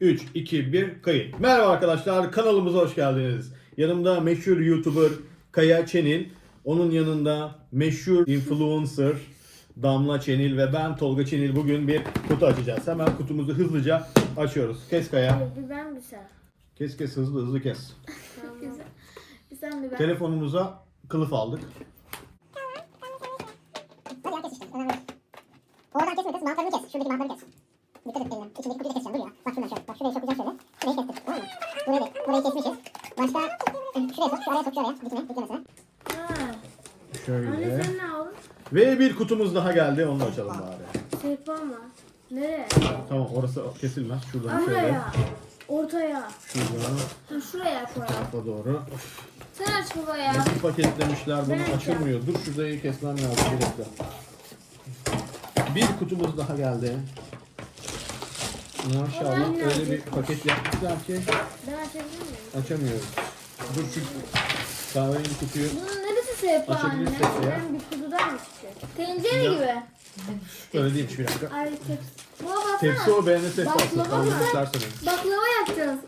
3, 2, 1 kayıt. Merhaba arkadaşlar kanalımıza hoş geldiniz. Yanımda meşhur YouTuber Kaya Çenil. Onun yanında meşhur influencer Damla Çenil ve ben Tolga Çenil bugün bir kutu açacağız. Hemen kutumuzu hızlıca açıyoruz. Kes Kaya. Bir ben bir sen. Kes kes hızlı hızlı kes. Tamam. bir sen bir ben. Telefonumuza kılıf aldık. Oradan kesme kız. Bantlarını kes. Şuradaki bantlarını kes. Dikkat et elinden. İçindeki kutuyu da keseceğim. Dur ya. Bak şuradan şöyle. Bak şurayı sokacağım şöyle. Şurayı kestik. Tamam mı? Burayı, da- burayı kesmişiz. Başka eh, araya araya. Dikme. Dikme mesela. Ha. Anne Şöyle. sen ne aldın? Ve bir kutumuz daha geldi. Onu da açalım bari. Sehpa mı? Nereye? Tamam orası kesilmez. Şuradan şöyle. Buraya. Ortaya. Şuradan Ha, şuraya koy. tarafa doğru. Sen aç baba ya. Nasıl paketlemişler bunu Ben açılmıyor. Dur şurayı kesmem lazım bir dakika. Bir kutumuz daha geldi. Maşallah öyle bir paket yapmışlar ki Ben açabilir miyim? açamıyoruz. Dur şu kahverengi kutuyu Bunun neresi sehpa anne? Açabilirsek ya. Ben bir kutudan çıkıyor? Tencere gibi. öyle değilmiş bir dakika. Ay tepsi. Baba baksana. Tepsi o beğeni sehpası. Baklava Alın mı? isterseniz. Baklava yapacağız.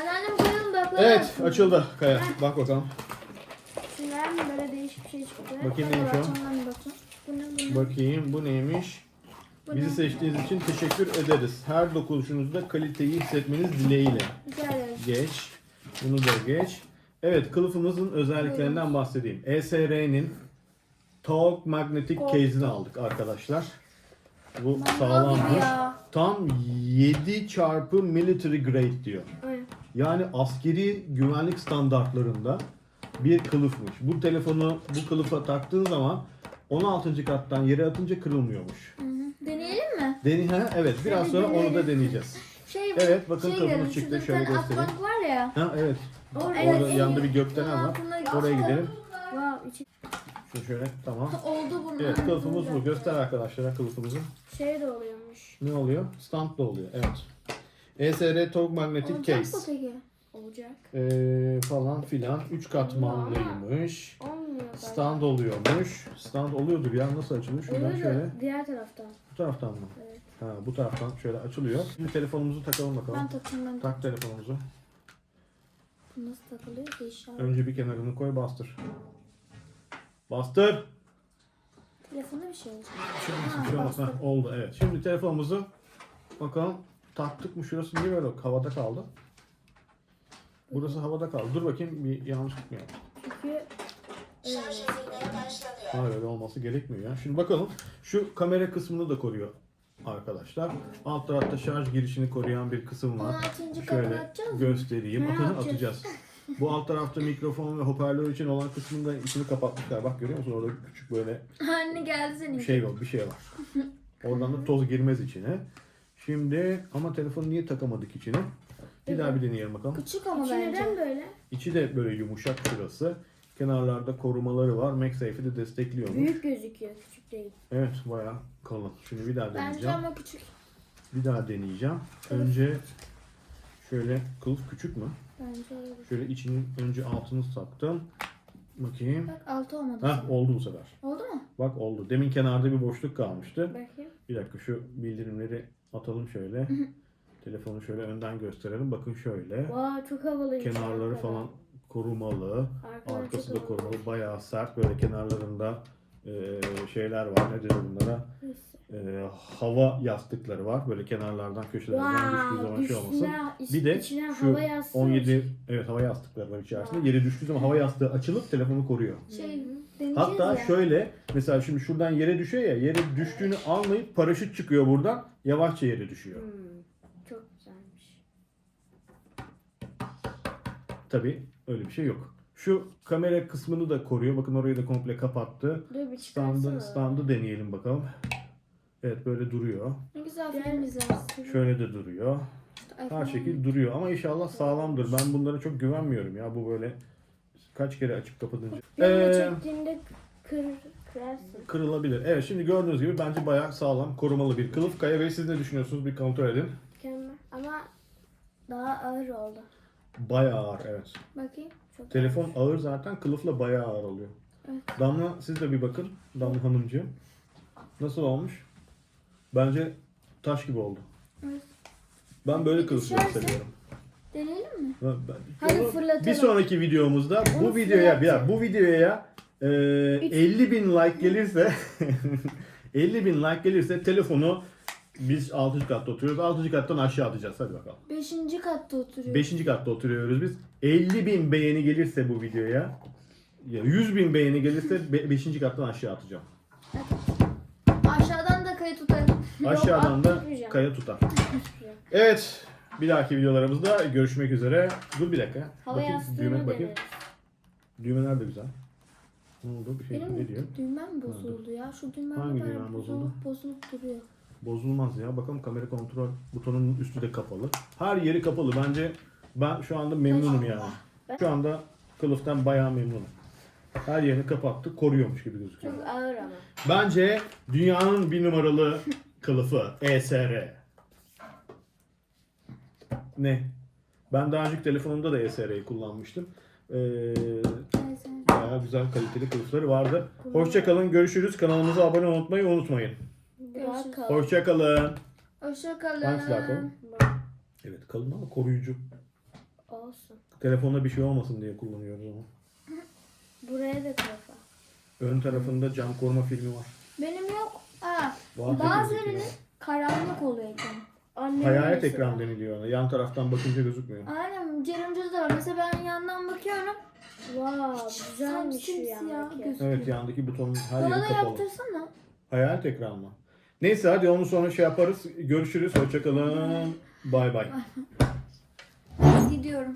Anneannem koyalım baklava Evet yapsın. açıldı Kaya. Bak bakalım. Şimdiden böyle değişik bir şey çıktı. Bakayım neymiş o? Bu ne bu ne? Bakayım bu neymiş? Bu Bizi ne? seçtiğiniz için teşekkür ederiz. Her dokunuşunuzda kaliteyi hissetmeniz dileğiyle. Güzel. Geç. Bunu da geç. Evet kılıfımızın özelliklerinden bahsedeyim. ESR'nin Talk Magnetic Kork. Case'ini aldık arkadaşlar. Bu ya. Tam 7 çarpı military grade diyor. Yani askeri güvenlik standartlarında bir kılıfmış. Bu telefonu bu kılıfa taktığın zaman 16. kattan yere atınca kırılmıyormuş. Hı hı. Deneyelim mi? Deni ha, evet biraz sonra onu da deneyeceğiz. Şey, Evet, bakın şey gidelim, çıktı. şurada bir Şöyle tane göstereyim. Atmak var Ha evet. Orada, Orada yanında bir gökdelen var. Oraya gidelim. Wow, içi... Şu şöyle tamam. Oldu bunun. Evet kılıfımız bu. Göster arkadaşlara kılıfımızı. Şey de oluyormuş. Ne oluyor? Stand da oluyor. Evet. ESR Talk Magnetic Olacak mı Case. peki? Olacak. Ee, falan filan. 3 katmanlıymış. Olmuyor. Stand oluyormuş. Stand oluyordur ya. Nasıl açılıyor? Şuradan Oluyor da şöyle. diğer taraftan. Bu taraftan mı? Evet. Ha, bu taraftan şöyle açılıyor. Şimdi telefonumuzu takalım bakalım. Ben takayım ben. Tak telefonumuzu. Bu Nasıl takılıyor ki inşallah. Önce bir kenarını koy bastır. Bastır. Telefonda bir şey olacak. Şimdi bir şey olmaz. Heh, oldu evet. Şimdi telefonumuzu bakalım taktık mı şurası niye böyle havada kaldı? Burası havada kaldı. Dur bakayım bir yanlışlık mı yaptım? Çünkü evet. Ha öyle olması gerekmiyor ya. Şimdi bakalım şu kamera kısmını da koruyor arkadaşlar. Alt tarafta şarj girişini koruyan bir kısım var. 16. Şöyle göstereyim. Bakın atacağız. Bu alt tarafta mikrofon ve hoparlör için olan kısmını da içini kapatmışlar. Bak görüyor musun orada küçük böyle Anne geldi senin. bir şey var, bir şey var. Oradan da toz girmez içine. Şimdi ama telefonu niye takamadık içine? Bir daha bir deneyelim bakalım. Küçük ama İçi bence. neden böyle? İçi de böyle yumuşak şurası. Kenarlarda korumaları var. MagSafe'i de destekliyormuş. Büyük gözüküyor, küçük değil. Evet bayağı kalın. Şimdi bir daha Bence deneyeceğim. ama küçük. Bir daha deneyeceğim. Önce şöyle kılıf küçük mü? Bence öyle. Şöyle içinin önce altını taktım. Bakayım. Bak altı olmadı. Hah oldu bu sefer. Oldu mu? Bak oldu. Demin kenarda bir boşluk kalmıştı. Bakayım. Bir dakika şu bildirimleri atalım şöyle. Telefonu şöyle önden gösterelim. Bakın şöyle. Vay çok havalıymış. Kenarları arkada. falan korumalı. Arkadan Arkası da korumalı. Bayağı sert. Böyle kenarlarında e, şeyler var. Ne denir bunlara? E, hava yastıkları var. Böyle kenarlardan köşelerden düştüğü Wow, zaman şey olmasın. üstüne, Bir de içine şu hava yastığı 17 evet hava yastıkları var içerisinde. Yere düştüğü zaman hava yastığı açılıp telefonu koruyor. Şey, deneyeceğiz Hatta ya. şöyle mesela şimdi şuradan yere düşüyor ya yere düştüğünü anlayıp paraşüt çıkıyor buradan yavaşça yere düşüyor. Çok güzelmiş. Tabi öyle bir şey yok. Şu kamera kısmını da koruyor. Bakın orayı da komple kapattı. Dur bir Standı, çıkarsana. standı deneyelim bakalım. Evet böyle duruyor. Ne güzel film izlersin. Şöyle de duruyor. Her şekil duruyor ama inşallah sağlamdır. Ben bunlara çok güvenmiyorum ya bu böyle kaç kere açıp kapatınca. Filmi Ee, çektiğinde kır, kırarsın. kırılabilir. Evet şimdi gördüğünüz gibi bence bayağı sağlam korumalı bir kılıf. Kaya Bey siz ne düşünüyorsunuz? Bir kontrol edin. Mükemmel. Ama daha ağır oldu. Bayağı ağır evet. Bakayım. Çok Telefon ağır zaten kılıfla bayağı ağır oluyor. Evet. Damla siz de bir bakın. Damla Hanımcığım. Nasıl olmuş? Bence taş gibi oldu. Evet. Ben böyle kılıçları Düşerse? seviyorum. Deneyelim mi? Ben- ben- Hadi Onu fırlatalım. Bir sonraki videomuzda bu Onu videoya bir fırlatalım. bu videoya e, 50 bin like gelirse 50 bin like gelirse telefonu biz 6. katta oturuyoruz. 6. kattan aşağı atacağız. Hadi bakalım. Beşinci katta oturuyor. 5. katta oturuyoruz biz. 50 bin beğeni gelirse bu videoya ya 100 bin beğeni gelirse 5. kattan aşağı atacağım. Aşağıdan da kayı tutarım. Aşağıdan da atmayacağım. kaya tutar. Evet. Bir dahaki videolarımızda görüşmek üzere. Dur bir dakika. Hava bakayım, yastığını düğme bakayım. deneriz. Düğmeler de güzel. Ne oldu? Bir şey ne diyor? düğmem bozuldu ya. Şu düğmem Hangi düğmen bozuldu? bozulup bozulup duruyor. Bozulmaz ya. Bakalım kamera kontrol butonunun üstü de kapalı. Her yeri kapalı. Bence ben şu anda memnunum yani. Şu anda kılıftan bayağı memnunum. Her yerini kapattı. Koruyormuş gibi gözüküyor. Çok ağır ama. Bence dünyanın bir numaralı kılıfı ESR. Ne? Ben daha önceki telefonumda da ESR'yi kullanmıştım. Ee, Neyse. bayağı güzel kaliteli kılıfları vardı. Hoşçakalın. Görüşürüz. Kanalımıza abone olmayı unutmayın. Görüşürüz. Hoşçakalın. Hoşçakalın. Hangisi daha kalın? Evet kalın ama koruyucu. Olsun. Telefonda bir şey olmasın diye kullanıyoruz onu. Buraya da kafa. Ön tarafında cam koruma filmi var. Benim yok. Aa, Var bazılarının gözüküyor. karanlık oluyor ekran. Annemin Hayalet mesela. ekran deniliyor ona. Yan taraftan bakınca gözükmüyor. Aynen Ceren'de de var. Mesela ben yandan bakıyorum. Wow, güzelmiş şu simsiyah yandaki. gözüküyor. Evet yandaki butonun her Bana yeri da kapalı. yaptırsana. Hayalet ekran mı? Neyse hadi onu sonra şey yaparız. Görüşürüz. Hoşçakalın. Bay bay. Gidiyorum.